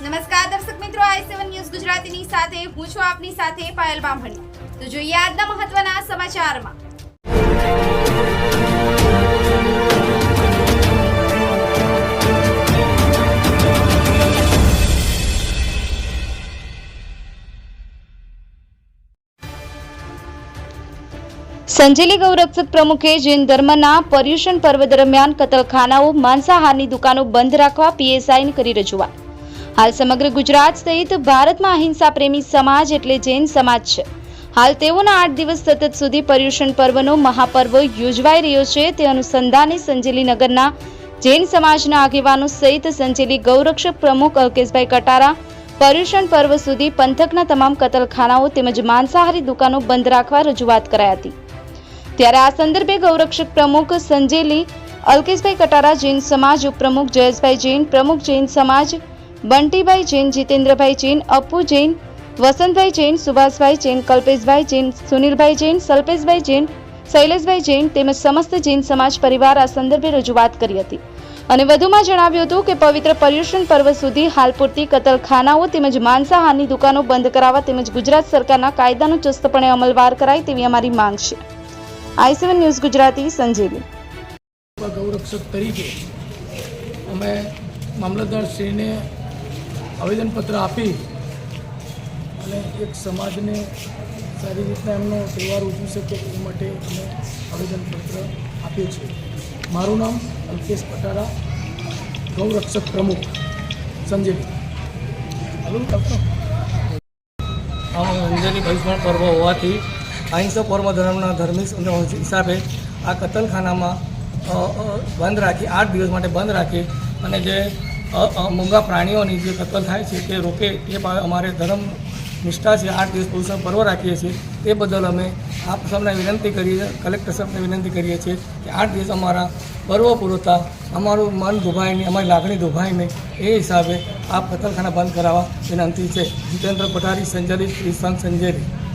નમસ્કાર, દર્શક મિત્રો, આઈ સેવન ન્યૂઝ ગુજરાતીની સાથે, હું છું આપની સાથે પાયલ બામણી. તો જોઈએ આજના મહત્વના સમાચારમાં. સંજેલી ગૌરક્ષક પ્રમુખે જૈન ધર્મના પર્યુષણ પર્વ દરમિયાન કતલખાનાઓ, માંસાહારની દુકાનો બંધ રાખવા પીએસઆઈને કરી રજૂઆત. હાલ સમગ્ર ગુજરાત સહિત ભારતમાં અહિંસા પ્રેમી સમાજ એટલે જૈન સમાજ છે. હાલ તેઓના આઠ દિવસ સતત સુધી પર્યુષણ પર્વનો મહાપર્વ યોજવાઈ રહ્યો છે. તે અનુસંધાને સંજેલી નગરના જૈન સમાજના આગેવાનો સહિત સંજેલી ગૌરક્ષક પ્રમુખ અલ્કેશભાઈ કટારા, પર્યુષણ પર્વ સુધી પંથકના તમામ કતલખાનાઓ તેમજ માંસાહારી દુકાનો બંધ રાખવા રજૂઆત કરાઈ હતી. ત્યારે આ સંદર્ભે ગૌરક્ષક પ્રમુખ સંજેલી, અલ્કેશભાઈ કટારા જૈન સમાજ ઉપપ્રમુખ જયેશભાઈ જૈન, પ્રમુખ જૈન સમાજ બંટીભાઈ જૈન, જીતેન્દ્રભાઈ જૈન, અપ્પુ જૈન, વસંતભાઈ જૈન, સુભાષભાઈ જૈન, કલ્પેશભાઈ જૈન, સુનિલભાઈ જૈન, સલ્પેશભાઈ જૈન, શૈલેષભાઈ જૈન તેમજ સમસ્ત જૈન સમાજ પરિવાર આ સંદર્ભે રજૂઆત કરી હતી. અને વધુમાં જણાવ્યું હતું કે પવિત્ર પર્યુષણ પર્વ સુધી હાલ પૂરતી કતલખાનાઓ તેમજ માંસાહારની દુકાનો બંધ કરાવવા તેમજ ગુજરાત સરકારના કાયદાનો ચુસ્તપણે અમલવાર કરાય તેવી અમારી માંગ છે. I seven news Gujarati Sanjeli ગૌરક્ષક તરીકે અમે મામલતદારશ્રીને આવેદનપત્ર આપી અને એક સમાજને સારી રીતના એમનો તહેવાર ઉજવી શકે એ માટે અમે આવેદનપત્ર આપ્યું છે મારું નામ અલ્કેશ પટારા, ગૌરક્ષક પ્રમુખ સંજય હલો અંજલી ભવિષ્યણ પર્વ હોવાથી અહિંસક પર્વ ધર્મના ધાર્મિક હિસાબે આ કતલખાનામાં બંધ રાખી, આઠ દિવસ માટે બંધ રાખી અને જે મૂંગા પ્રાણીઓની જે કતલ થાય છે, તે રોકે બા- અમારે ધર્મ નિષ્ઠા છે, આઠ દિવસ પુરુષોત્તમ પર્વ રાખીએ છીએ, તે બદલ અમે આપ સૌને વિનંતી કરીએ, કલેક્ટર સાહેબને વિનંતી કરીએ છીએ કે આઠ દિવસ અમારા પર્વ પૂરતા અમારું મન દુભાય નહીં, અમારી લાગણી દુભાય નહીં. એ હિસાબે આ કતલખાના બંધ કરાવવા વિનંતી છે. જીતેન્દ્ર પઠારી સંજલી શ્રી સંજેરી.